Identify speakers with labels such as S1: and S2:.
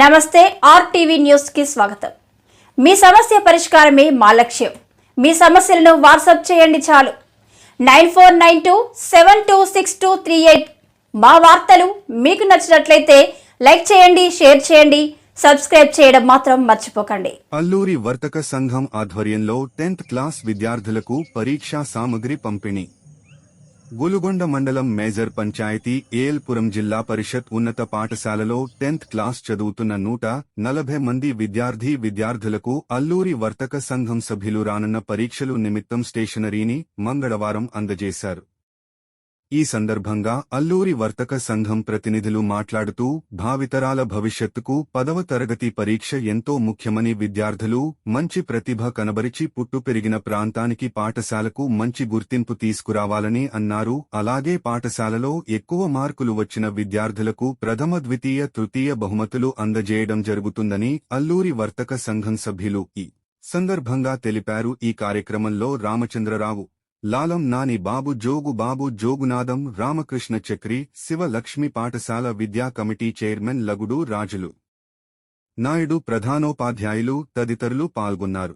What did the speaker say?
S1: నమస్తే ఆర్టీవీ న్యూస్కి స్వాగతం. మీ సమస్య పరిష్కారమే మా లక్ష్యం. మీ సమస్యలను వాట్సాప్ చేయండి చాలు. Nine four nine two seven two six two three eight మా వార్తలు మీకు నచ్చినట్లయితే లైక్ చేయండి షేర్ చేయండి సబ్స్క్రైబ్ చేయడం మాత్రం మర్చిపోకండి.
S2: అల్లూరి వర్తక సంఘం ఆధ్వర్యంలో టెన్త్ క్లాస్ విద్యార్థులకు పరీక్షా సామగ్రి పంపిణీ. గులుగొండ మండలం మేజర్ పంచాయతీ ఏల్పురం జిల్లా పరిషత్ ఉన్నత పాఠశాలలో టెన్త్ క్లాస్ చదువుతున్న నూట నలభై మంది విద్యార్థి విద్యార్థులకు అల్లూరి వర్తక సంఘం సభ్యులు రానున్న పరీక్షలు నిమిత్తం స్టేషనరీని మంగళవారం అందజేశారు. ఈ సందర్భంగా అల్లూరి వర్తక సంఘం ప్రతినిధులు మాట్లాడుతూ భావితరాల భవిష్యత్తుకు పదవ తరగతి పరీక్ష ఎంతో ముఖ్యమని విద్యార్థులు మంచి ప్రతిభ కనబరిచి పుట్టు పెరిగిన ప్రాంతానికి పాఠశాలకు మంచి గుర్తింపు తీసుకురావాలని అన్నారు. అలాగే పాఠశాలలో ఎక్కువ మార్కులు వచ్చిన విద్యార్థులకు ప్రథమ ద్వితీయ తృతీయ బహుమతులు అందజేయడం జరుగుతుందని అల్లూరి వర్తక సంఘం సభ్యులు ఈ సందర్భంగా తెలిపారు. ఈ కార్యక్రమంలో రామచంద్రరావు లాలం నాని బాబు జోగు బాబు జోగునాథం రామకృష్ణ చక్రి శివ లక్ష్మి పాఠశాల విద్యా కమిటీ చైర్మన్ లగుడు రాజులు. నాయుడు ప్రధానోపాధ్యాయులు తదితరులు పాల్గొన్నారు.